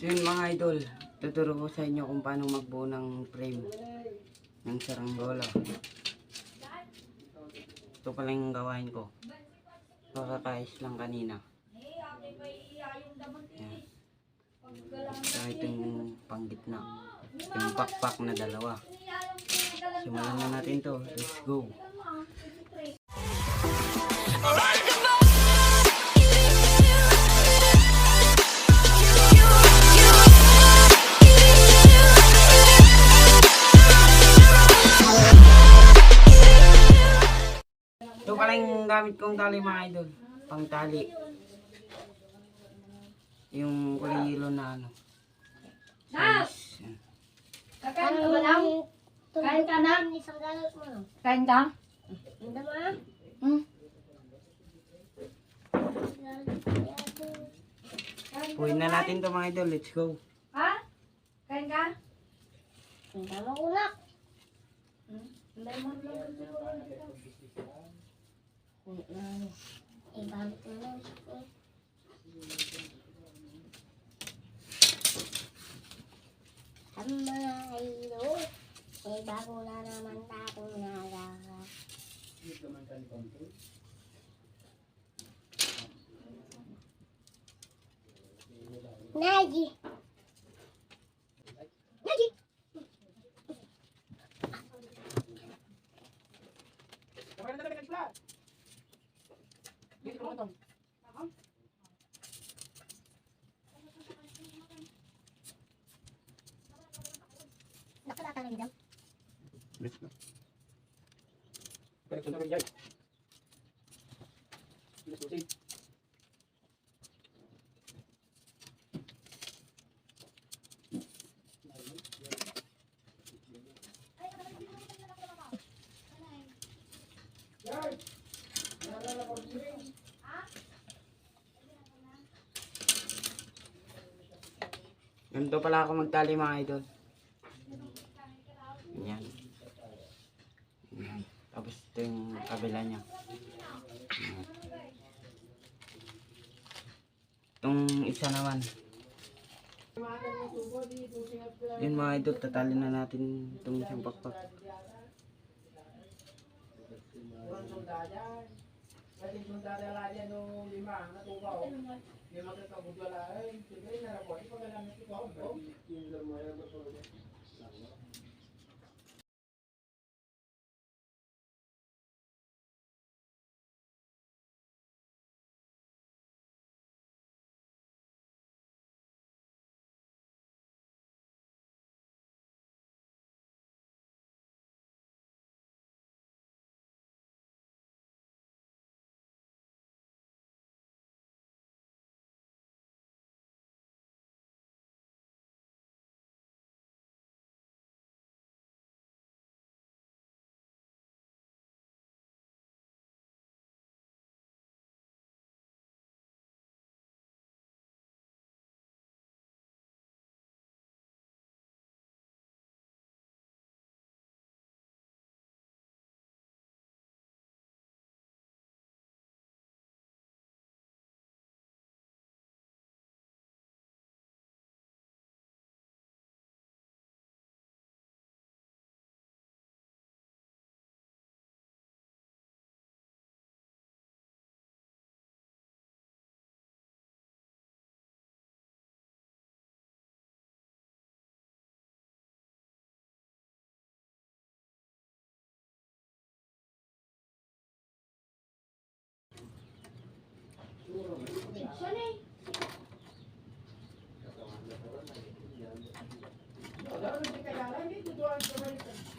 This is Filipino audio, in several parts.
So yun mga idol, tuturo ko sa inyo kung paano magbuo ng frame ng saranggola. Ito pala yung gawain ko. Pakakais lang kanina. Yan. Saka ito yung panggitna. Yung pakpak na dalawa. Simulan na natin to. Let's go. Ito pala yung gamit kong tali mga idol. Pang tali. Yung kulay yellow na ano. Size. Kakain ka ba lang? Kain ka na? Kain ka? Hindi mo Hmm? Puhin na natin to mga idol. Let's go. Ha? Kain ka? Hindi mo unak. Ibalik mo lang. Ang mga ilo, may bago na naman tatong nalaga. Naji! Naji! Nakalata lang dyan. Let's go. Ganito pala ako magtali mga idol. Yan. Yan. Tapos ito yung kabila niya. Yan. Itong isa naman. Yun mga idol, tatali na natin itong isang pakpak. Jadi minta rela aja nu lima, nak tu kau. Dia makan kau berdua lah. Jadi nak apa? Kau dah nak tu kau. Ini semua yang betul.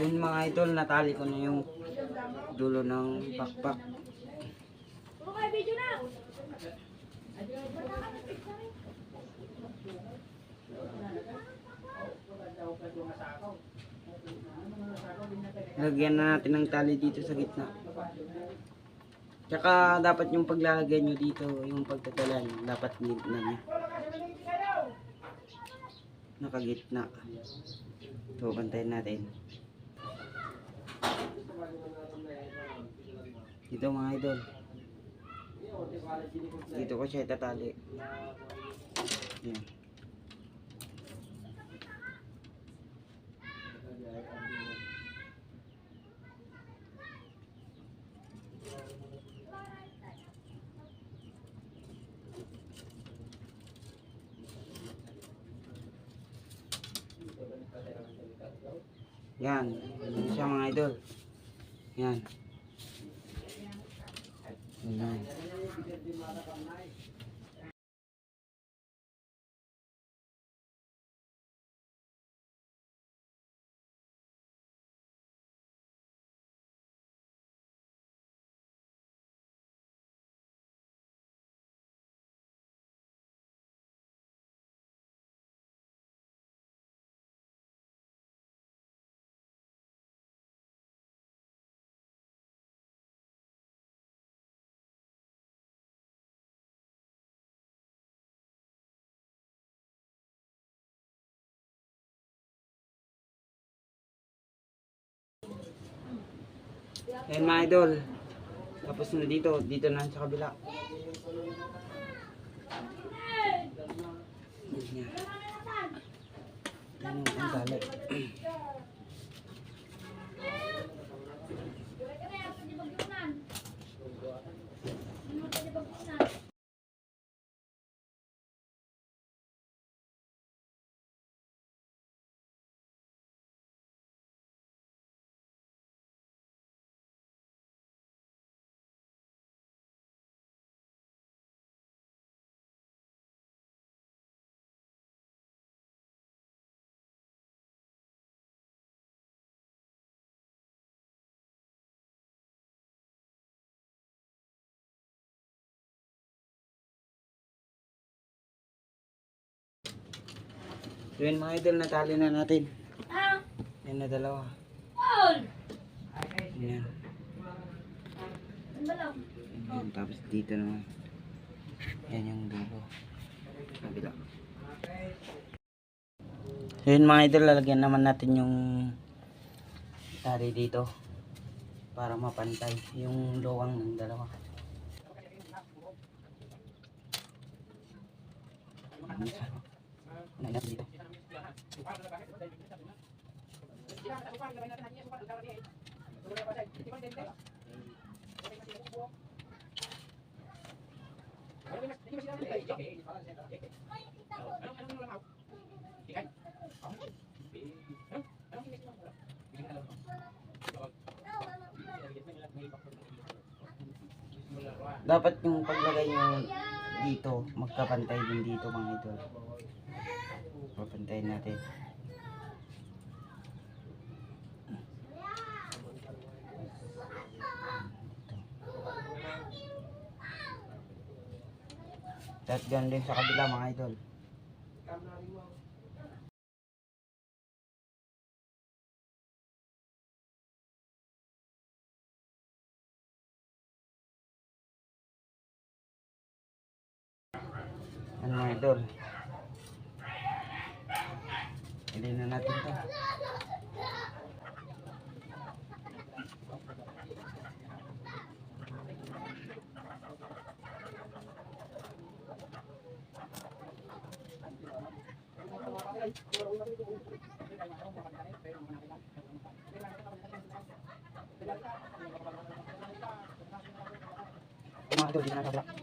Yun mga idol, natali ko na yung dulo ng pakpak. Lagyan na natin ng tali dito sa gitna. Tsaka dapat yung paglalagay nyo dito, yung pagtatalan, dapat gitna nyo. Nakagitna. Ito, bantayin natin. Dito mga idol. Dito ko siya itatali. Yan. Yan, yan siya mga idol. Yan. Yan. Ayan mga idol. Tapos na dito. Dito na sa kabila. Yan. Yan yung ang dali. Yun mga idol, natali na natin. Ah, Yan na dalawa. Yan. Yan. Tapos dito naman. Yan yung dulo. Kabila. Yun mga idol, lalagyan naman natin yung tali dito. Para mapantay yung luwang ng dalawa. Ano isa? Ano dito? Dapat yung paglagay nyo dito, magkapantay din dito mga idol. Papantayin natin. At ganun din sa kabila mga idol. Ano mga idol? Hindi na natin to. Mga idol, hindi na.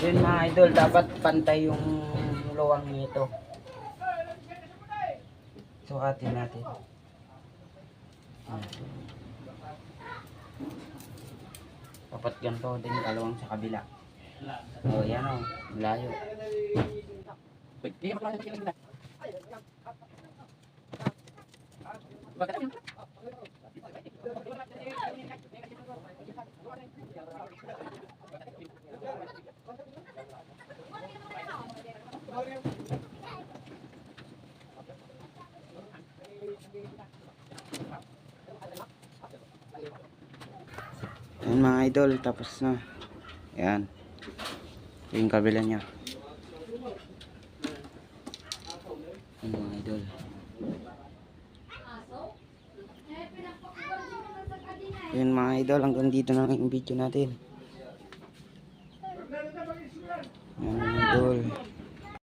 Yun mga idol, dapat pantay yung luwang nito. Sukatin natin. Dapat ganito din kalawang sa kabila. O yan o, layo. Yan idol, tapos na. Yan. Yung kabila niya. Yan mga idol. Yan mga idol, hanggang dito na yung video natin. Yan mga idol.